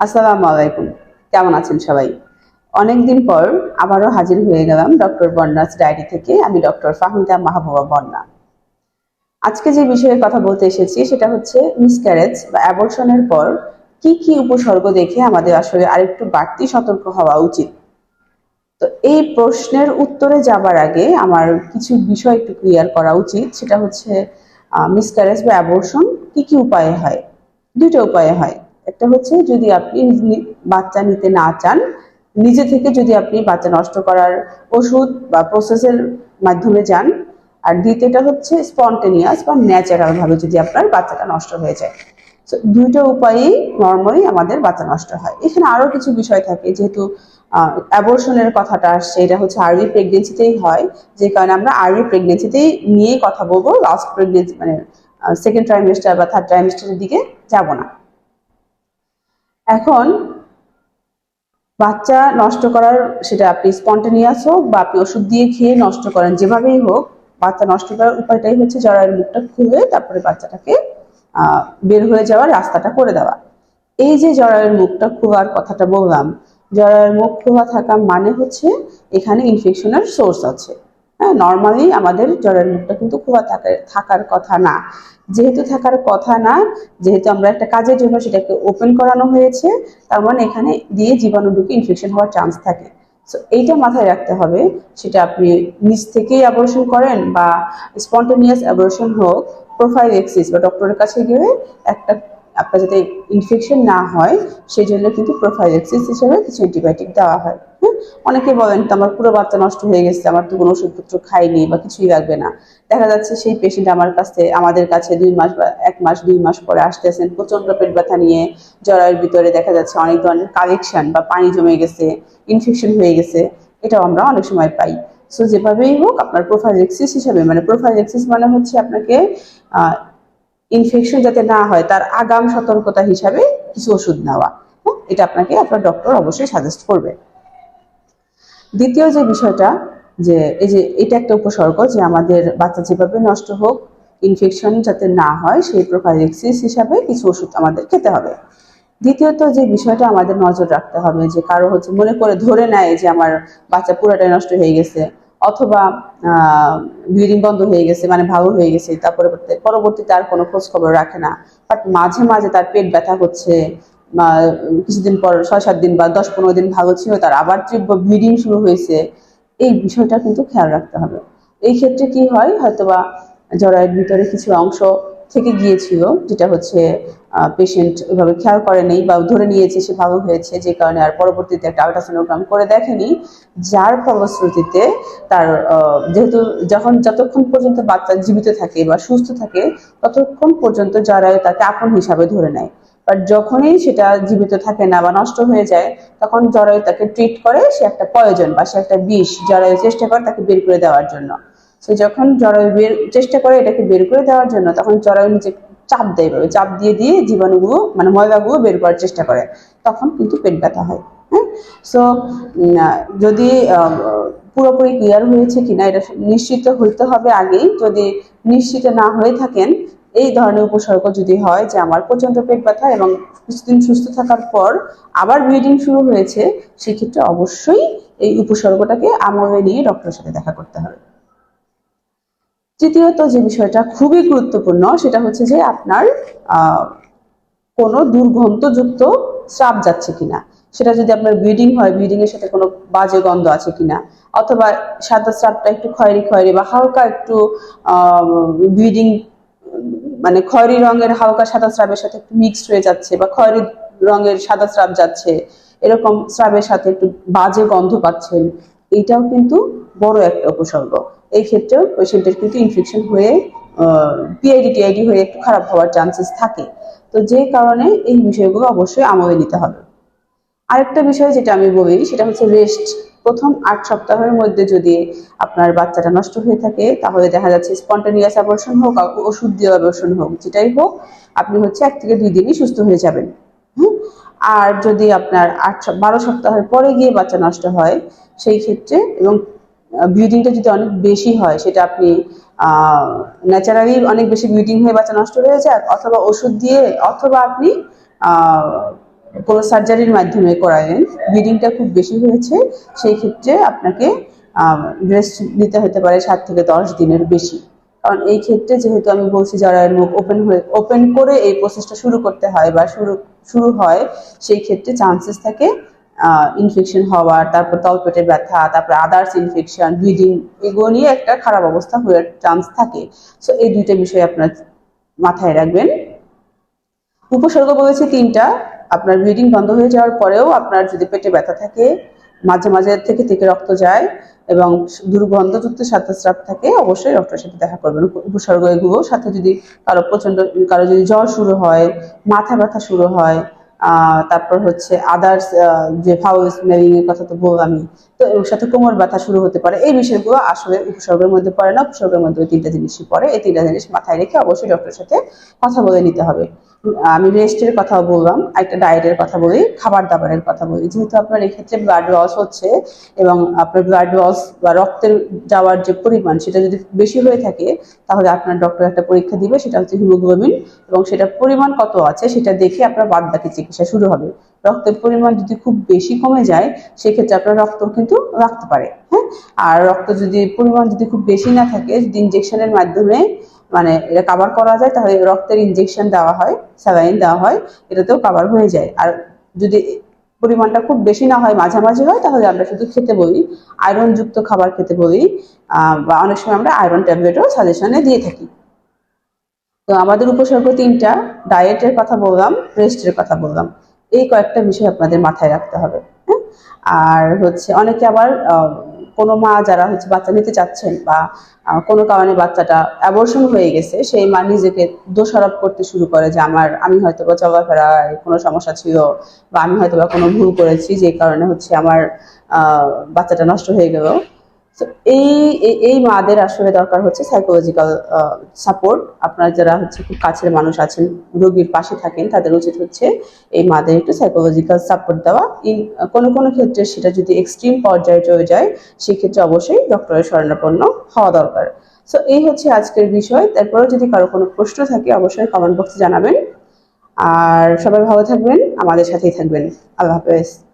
আসসালামু আলাইকুম। কেমন আছেন সবাই? অনেকদিন পর আবারও হাজির হয়ে গেলাম ডক্টর বন্যাস ডায়েরি থেকে। আমি ডক্টর ফাহমিদা মাহবুবা বন্যা আজকে যে বিষয়ে কথা বলতে এসেছি সেটা হচ্ছে মিসক্যারেজ বা অ্যাবর্শনের পর কি কি উপসর্গ দেখে আমাদের আসলে আরেকটু বাড়তি সতর্ক হওয়া উচিত। তো এই প্রশ্নের উত্তরে যাবার আগে আমার কিছু বিষয় একটু ক্লিয়ার করা উচিত। সেটা হচ্ছে মিসক্যারেজ বা অ্যাবর্শন কি কি উপায়ে হয়? দুটো উপায়ে হয়। একটা হচ্ছে যদি আপনি বাচ্চা নিতে না চান, নিজে থেকে যদি আপনি বাচ্চা নষ্ট করার ওষুধ বা প্রসেসের মাধ্যমে যান, আর দ্বিতীয়টা হচ্ছে স্পন্টেনিয়াস বা ন্যাচারাল ভাবে যদি আপনার বাচ্চাটা নষ্ট হয়ে যায়। তো দুইটা উপায়েই নর্মালি আমাদের বাচ্চা নষ্ট হয়। এখানে আরও কিছু বিষয় থাকে, যেহেতু অ্যাবর্শনের কথাটা আসছে, এটা হচ্ছে আর্লি প্রেগনেন্সিতেই হয়, যে কারণে আমরা আর্লি প্রেগনেন্সিতেই নিয়ে কথা বলব লাস্ট প্রেগনেন্সি মানে সেকেন্ড ট্রাইমেস্টার বা থার্ড ট্রাইমেস্টারের দিকে যাব না। এখন বাচ্চা নষ্ট করার সেটা আপনি স্পন্টেনিয়াস হোক বা আপনি ওষুধ দিয়ে খেয়ে নষ্ট করেন, যেভাবেই হোক, বাচ্চা নষ্ট করার উপায়টাই হচ্ছে জরায়ের মুখটা খুলে তারপরে বাচ্চাটাকে বের হয়ে যাওয়ার রাস্তাটা করে দেওয়া। এই যে জরায়ের মুখটা খোয়ার কথাটা বললাম, জরায়ের মুখ খোয়া থাকা মানে হচ্ছে এখানে ইনফেকশনের সোর্স আছে। হ্যাঁ নর্মালি আমাদের জ্বরের মুখটা কিন্তু খোয়া থাকার থাকার কথা না। যেহেতু থাকার কথা না, যেহেতু আমরা একটা কাজের জন্য সেটাকে ওপেন করানো হয়েছে, তার মানে এখানে দিয়ে জীবাণু ঢুকে ইনফেকশন হওয়ার চান্স থাকে। সো এইটা মাথায় রাখতে হবে, সেটা আপনি নিজ থেকেই অ্যাবর্শন করেন বা স্পন্টেনিয়াস অ্যাবর্শন হোক প্রোফাইল এক্সিস বা ডক্টরের কাছে গিয়ে একটা আপনার যাতে ইনফেকশন না হয় সেই জন্য কিন্তু প্রোফাইল এক্সিস হিসেবে কিছু অ্যান্টিবায়োটিক দেওয়া হ্যাঁ। অনেকে বলেন তো আমার পুরো বাচ্চা নষ্ট হয়ে গেছে, আমার তো কোনো ওষুধপত্র খাইনি বা কিছুই লাগবে না। দেখা যাচ্ছে সেই পেশেন্ট আমার কাছে, আমাদের কাছে দুই মাস বা এক মাস, দুই মাস পরে আসতেছেন প্রচণ্ড পেট ব্যথা নিয়ে জরায়ের ভিতরে দেখা যাচ্ছে অনেক ধরনের কালেকশন বা পানি জমে গেছে ইনফেকশন হয়ে গেছে, এটাও আমরা অনেক সময় পাই। সো যেভাবেই হোক, আপনার প্রোফাইলেক্সিস হিসাবে মানে প্রোফাইলেক্সিস মানে হচ্ছে আপনাকে ইনফেকশন যাতে না হয়, তার আগাম সতর্কতা হিসাবে কিছু ওষুধ নেওয়া। এটা আপনাকে আপনার ডক্টর অবশ্যই সাজেস্ট করবে। দ্বিতীয় যে বিষয়টা, যে এই যে এটা একটা উপসর্গ যে আমাদের বাচ্চা যেভাবে নষ্ট হোক ইনফেকশন যাতে না হয়, সেই প্রোফাইলেক্সিস হিসাবে কিছু ওষুধ আমাদের খেতে হবে। দ্বিতীয়ত যে বিষয়টা আমাদের নজর রাখতে হবে, যে কারও হচ্ছে মনে করে ধরে নেয় যে আমার বাচ্চা পুরাটাই নষ্ট হয়ে গেছে, অথবা ব্লিডিং বন্ধ হয়ে গেছে মানে ভালো হয়ে গেছে, তারপরে পরবর্তীতে আর কোনো খোঁজ খবর রাখে না। বাট মাঝে মাঝে তার পেট ব্যথা হচ্ছে কিছুদিন পর ছয়, সাত দিন বা দশ, পনেরো দিন ভালো ছিল, তার আবার তীব্র ব্লিডিং শুরু হয়েছে। এই বিষয়টা কিন্তু খেয়াল রাখতে হবে। এই ক্ষেত্রে কি হয়, হয়তোবা জরায়ের ভিতরে কিছু অংশ থেকে গিয়েছিল, যেটা হচ্ছে পেশেন্ট ওইভাবে খেয়াল করে নেই বা ধরে নিয়েছে সে ভালো হয়েছে, যে কারণে আর পরবর্তীতে একটা আল্ট্রাসোনোগ্রাম করে দেখেনি, যার ফলশ্রুতিতে তার যেহেতু যখন যতক্ষণ পর্যন্ত বাচ্চা জীবিত থাকে বা সুস্থ থাকে, ততক্ষণ পর্যন্ত জরায়ু তাকে আপন হিসাবে ধরে নেয়। বাট যখনই সেটা জীবিত থাকে না বা নষ্ট হয়ে যায়, তখন জরায়ু তাকে ট্রিট করে সে একটা প্রয়োজন বা সে একটা বিষ জরায়ু চেষ্টা করে তাকে বের করে দেওয়ার জন্য। সে যখন জরায়ু বের, চেষ্টা করে এটাকে বের করে দেওয়ার জন্য, তখন জরায়ু নিচে চাপ দেয় এভাবে, চাপ দিয়ে দিয়ে জীবাণুগুলো মানে ময়লাগুলো বের করার চেষ্টা করে। তখন কিন্তু পেট ব্যথা হয় হ্যাঁ? সো যদি পুরোপুরি ক্লিয়ার হয়েছে কিনা, এটা নিশ্চিত হইতে হবে আগেই। যদি নিশ্চিত না হয়ে থাকেন এই ধরনের উপসর্গ যদি হয় যে আমার প্রচণ্ড পেট ব্যথা এবং কিছুদিন সুস্থ থাকার পর আবার ব্লিডিং শুরু হয়েছে, সেক্ষেত্রে অবশ্যই এই উপসর্গটাকে আমলে নিয়ে ডক্টরের সাথে দেখা করতে হবে। তৃতীয়ত যে বিষয়টা খুবই গুরুত্বপূর্ণ, সেটা হচ্ছে যে আপনার কোনো দুর্গন্ধযুক্ত স্রাব যাচ্ছে কিনা। সেটা যদি আপনার ব্লিডিং হয় ব্লিডিং এর সাথে কোনো বাজে গন্ধ আছে কিনা, অথবা সাদা স্রাবটা একটু খয়েরি খয়েরি বা হালকা একটু ব্লিডিং মানে খয়েরি রঙের হালকা সাদা স্রাবের সাথে একটু মিক্সড হয়ে যাচ্ছে বা খয়েরি রঙের সাদা স্রাব যাচ্ছে, এরকম স্রাবের সাথে একটু বাজে গন্ধ পাচ্ছেন এইটাও কিন্তু বড় একটা উপসর্গ। এই ক্ষেত্রেও পেশেন্টের কিন্তু ইনফেকশন হয়ে পিআইডি টিআইডি হয়ে একটু খারাপ হওয়ার চান্সেস থাকে। তো যে কারণে এই বিষয়গুলো অবশ্যই আমলে নিতে হবে। আরেকটা বিষয় যেটা আমি বলি, সেটা হচ্ছে রেস্ট প্রথম আট সপ্তাহের মধ্যে যদি আপনার বাচ্চাটা নষ্ট হয়ে থাকে, তাহলে দেখা যাচ্ছে স্পন্টেনিয়াস অ্যাবর্শন হোক ওষুধ দিয়ে অ্যাবর্শন হোক, যেটাই হোক, আপনি হচ্ছে এক থেকে দুই দিনই সুস্থ হয়ে যাবেন। হুম? আর যদি আপনার আট বারো সপ্তাহের পরে গিয়ে বাচ্চা নষ্ট হয়, সেই ক্ষেত্রে এবং ব্লিডিংটা যদি অনেক বেশি হয়, সেটা আপনি ন্যাচারালি অনেক বেশি ব্লিডিং হয়ে বাচ্চা নষ্ট হয়ে যায়, অথবা ওষুধ দিয়ে, অথবা আপনি কোনো সার্জারির মাধ্যমে করালেন। ব্লিডিংটা খুব বেশি হয়েছে, সেই ক্ষেত্রে আপনাকে রেস্ট নিতে হতে পারে সাত থেকে দশ দিনের বেশি। কারণ এই ক্ষেত্রে যেহেতু আমি বলছি যারা মুখ ওপেন হয়ে ওপেন করে এই প্রসেসটা শুরু করতে হয় বা শুরু শুরু হয়, সেই ক্ষেত্রে চান্সেস থাকে ইনফেকশন হওয়ার, তারপর তলপেটে ব্যথা, তারপর আদার্স ইনফেকশন ব্লিডিং এগুলো নিয়ে একটা খারাপ অবস্থা হওয়ার চান্স থাকে। সো এই দুইটা বিষয় আপনার মাথায় রাখবেন। উপসর্গ বলেছে তিনটা। আপনার ব্লিডিং বন্ধ হয়ে যাওয়ার পরেও আপনার যদি পেটে ব্যথা থাকে, মাঝে মাঝে থেকে থেকে রক্ত যায় এবং দুর্গন্ধযুক্ত স্বাস্থ্যস্রাব থাকে, অবশ্যই ডক্টরের সাথে দেখা করবেন। উপসর্গ এগুলো সাথে যদি কারও প্রচণ্ড কারও যদি জ্বর শুরু হয়, মাথা ব্যথা শুরু হয় তারপর হচ্ছে আদার্স যে ফাউল স্মেলিং এর কথা তো বললামই তো এর সাথে কোমর ব্যথা শুরু হতে পারে। এই বিষয়গুলো আসলে উপসর্গের মধ্যে পড়ে না, উপসর্গের মধ্যে ওই তিনটা জিনিসই পড়ে। এই তিনটা জিনিস মাথায় রেখে অবশ্যই ডক্টরের সাথে কথা বলে নিতে হবে। আমি রেস্টের কথা বললাম, একটা ডায়েটের কথা বলি, খাবার দাবারের কথা বলি। যেহেতু আপনার এক্ষেত্রে ব্লাড লস হচ্ছে এবং আপনার ব্লাড লস বা রক্তের যাওয়ার যে পরিমাণ সেটা যদি বেশি হয়ে থাকে, তাহলে আপনার ডক্টর একটা পরীক্ষা দিবে, সেটা হচ্ছে হিমোগ্লোবিন এবং সেটার পরিমাণ কত আছে সেটা দেখে আপনার বাদ বাকি চিকিৎসা শুরু হবে। রক্তের পরিমাণ যদি খুব বেশি কমে যায়, সেক্ষেত্রে আপনার রক্ত কিন্তু রাখতে পারে হ্যাঁ? আর রক্ত যদি পরিমাণ যদি খুব বেশি না থাকে, যদি ইনজেকশনের মাধ্যমে মানে এটা কাভার করা যায়, তাহলে রক্তের ইনজেকশন দেওয়া হয় স্যালাইন দেওয়া হয়, এটাতেও কাভার হয়ে যায়। আর যদি পরিমাণটা খুব বেশি না হয়, মাঝামাঝি হয়, তাহলে আমরা শুধু খেতে বলি আয়রন যুক্ত খাবার খেতে বলি বা অনেক সময় আমরা আয়রন ট্যাবলেটও সাজেশনে দিয়ে থাকি। তো আমাদের উপসর্গ তিনটা ডায়েটের কথা বললাম রেস্টের কথা বললাম। এই কয়েকটা বিষয় আপনাদের মাথায় রাখতে হবে হ্যাঁ? আর হচ্ছে অনেকে আবার কোনো মা যারা হচ্ছে বাচ্চা নিতে চাচ্ছেন বা কোনো কারণে বাচ্চাটা অ্যাবর্শন হয়ে গেছে, সেই মা নিজেকে দোষারোপ করতে শুরু করে যে আমার, আমি হয়তো বা চলাফেরায় কোনো সমস্যা ছিল বা আমি হয়তো বা কোনো ভুল করেছি যে কারণে হচ্ছে আমার বাচ্চাটা নষ্ট হয়ে গেল। এই- এই মাদের আসলে দরকার হচ্ছে সাইকোলজিক্যাল সাপোর্ট আপনার যারা হচ্ছে খুব কাছের মানুষ আছেন, রোগীর পাশে থাকেন, তাদের উচিত হচ্ছে এই মাদের একটু সাইকোলজিক্যাল সাপোর্ট দেওয়া। ইন কোনো কোনো ক্ষেত্রে সেটা যদি এক্সট্রিম পর্যায়ে চলে যায়, সেক্ষেত্রে অবশ্যই ডক্টরের শরণাপন্ন হওয়া দরকার। সো এই হচ্ছে আজকের বিষয়। তারপরেও যদি কারও কোনো প্রশ্ন থাকে, অবশ্যই কমেন্ট বক্সে জানাবেন। আর সবাই ভালো থাকবেন, আমাদের সাথেই থাকবেন। আল্লাহ হাফেজ।